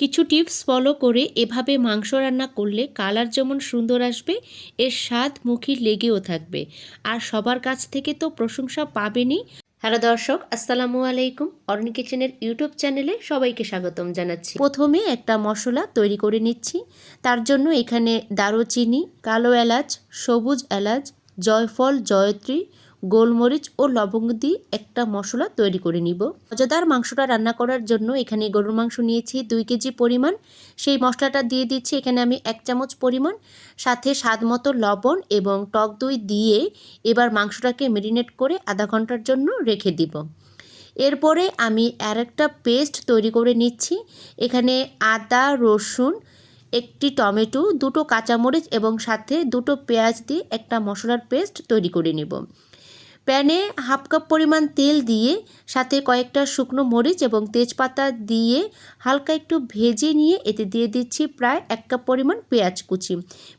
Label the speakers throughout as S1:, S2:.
S1: কিছু tips follow করে এভাবে মাংস রান্না করলে কালার যেমন সুন্দর আসবে, এর স্বাদ মুখে লেগেও থাকবে। আর সবার কাছ থেকে তো প্রশংসা পাবেনই। হ্যালো দর্শক, আসসালামু আলাইকুম। অরণি কিচেনের ইউটিউব চ্যানেলে সবাইকে স্বাগতম জানাচ্ছি। প্রথমে একটা মশলা তৈরি করে নিচ্ছি। তার জন্য এখানে দারুচিনি, কালো এলাচ, সবুজ এলাচ, জয়ফল, জয়ত্রী গোলমরিচ ও লবঙ্গ দিয়ে একটা মশলা তৈরি করে নিব। মজাদার মাংসটা রান্না করার জন্য এখানে গরুর মাংস নিয়েছি দুই কেজি পরিমাণ। সেই মশলাটা দিয়ে দিচ্ছি এখানে আমি এক চামচ পরিমাণ। সাথে স্বাদ মতো লবণ এবং টক দই দিয়ে এবার মাংসটাকে মেরিনেট করে আধা ঘণ্টার জন্য রেখে দিব। এরপরে আমি আর একটা পেস্ট তৈরি করে নিচ্ছি। এখানে আদা, রসুন, একটি টমেটো, দুটো কাঁচামরিচ এবং সাথে দুটো পেঁয়াজ দিয়ে একটা মশলার পেস্ট তৈরি করে নেব। প্যানে হাফ কাপ পরিমাণ তেল দিয়ে, সাথে কয়েকটা শুকনো মরিচ এবং তেজপাতা দিয়ে হালকা একটু ভেজে নিয়ে এতে দিয়ে দিচ্ছি প্রায় এক কাপ পরিমাণ পেঁয়াজ কুচি।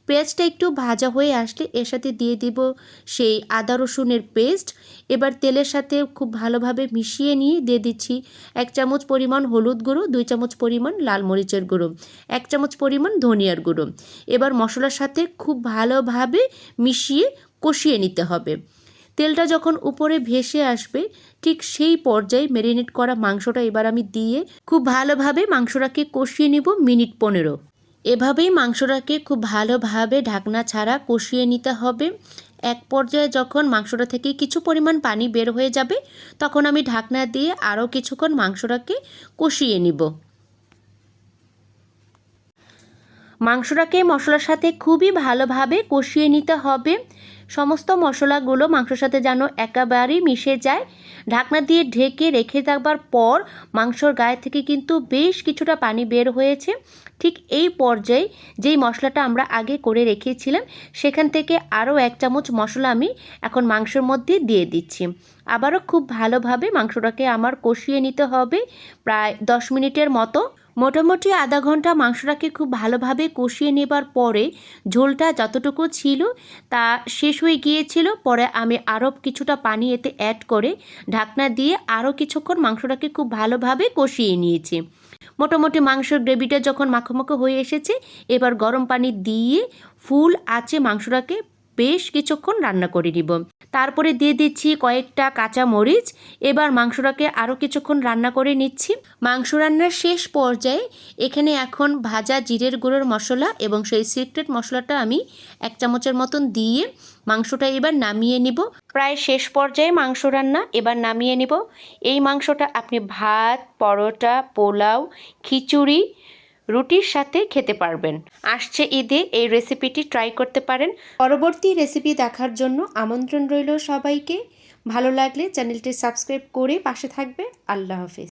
S1: পেঁয়াজটা একটু ভাজা হয়ে আসলে এর সাথে দিয়ে দিব সেই আদা রসুনের পেস্ট। এবার তেলের সাথে খুব ভালোভাবে মিশিয়ে নিয়ে দিয়ে দিচ্ছি এক চামচ পরিমাণ হলুদ গুঁড়ো, দুই চামচ পরিমাণ লাল মরিচের গুঁড়ো, এক চামচ পরিমাণ ধনিয়ার গুঁড়ো। এবার মশলার সাথে খুব ভালোভাবে মিশিয়ে কষিয়ে নিতে হবে। তেলটা যখন উপরে ভেসে আসবে, ঠিক সেই পর্যায়ে ম্যারিনেট করা মাংসটা এবার আমি দিয়ে খুব ভালোভাবে মাংসটাকে কষিয়ে নিব মিনিট পনেরো। এভাবেই মাংসটাকে খুব ভালোভাবে ঢাকনা ছাড়া কষিয়ে নিতে হবে। এক পর্যায়ে যখন মাংসটা থেকে কিছু পরিমাণ পানি বের হয়ে যাবে, তখন আমি ঢাকনা দিয়ে আরও কিছুক্ষণ মাংসটাকে কষিয়ে নিব। মাংসটাকে মশলার সাথে খুবই ভালোভাবে কষিয়ে নিতে হবে। সমস্ত মশলাগুলো মাংসর সাথে যেন একেবারেই মিশে যায়। ঢাকনা দিয়ে ঢেকে রেখে দেওয়ার পর মাংসর গায়ে থেকে কিন্তু বেশ কিছুটা পানি বের হয়েছে। ঠিক এই পর্যায়ে যেই মশলাটা আমরা আগে করে রেখেছিলাম, সেখান থেকে আরও এক চামচ মশলা আমি এখন মাংসের মধ্যে দিয়ে দিচ্ছি। আবারও খুব ভালোভাবে মাংসটাকে আমার কষিয়ে নিতে হবে। প্রায় দশ মিনিটের মতো মোটামুটি আধা ঘণ্টা মাংসটাকে খুব ভালোভাবে কষিয়ে নেবার পরে ঝোলটা যতটুকু ছিল তা শেষ হয়ে গিয়েছিল। পরে আমি আরও কিছুটা পানি এতে অ্যাড করে ঢাকনা দিয়ে আরও কিছুক্ষণ মাংসটাকে খুব ভালোভাবে কষিয়ে নিয়েছি। মোটামুটি মাংসের গ্রেভিটা যখন মাখো হয়ে এসেছে, এবার গরম পানি দিয়ে ফুল আছে মাংসটাকে বেশ কিছুক্ষণ রান্না করে নিব। তারপরে দিয়ে দিচ্ছি কয়েকটা কাঁচা মরিচ এবার মাংসটাকে আরও কিছুক্ষণ রান্না করে নিচ্ছি। মাংস রান্নার শেষ পর্যায়ে এখানে এখন ভাজা জিরের গুঁড়োর মশলা এবং সেই সিক্রেট মশলাটা আমি এক চামচের মতন দিয়ে মাংসটা এবার নামিয়ে নিব। প্রায় শেষ পর্যায়ে মাংস রান্না এবার নামিয়ে নিব। এই মাংসটা আপনি ভাত, পরোটা, পোলাও, খিচুড়ি রুটির সাথে খেতে পারবেন। আসছে ঈদে এই রেসিপিটি ট্রাই করতে পারেন। পরবর্তী রেসিপি দেখার জন্য আমন্ত্রণ রইল সবাইকে। ভালো লাগলে চ্যানেলটি সাবস্ক্রাইব করে পাশে থাকবে। আল্লাহ হাফিজ।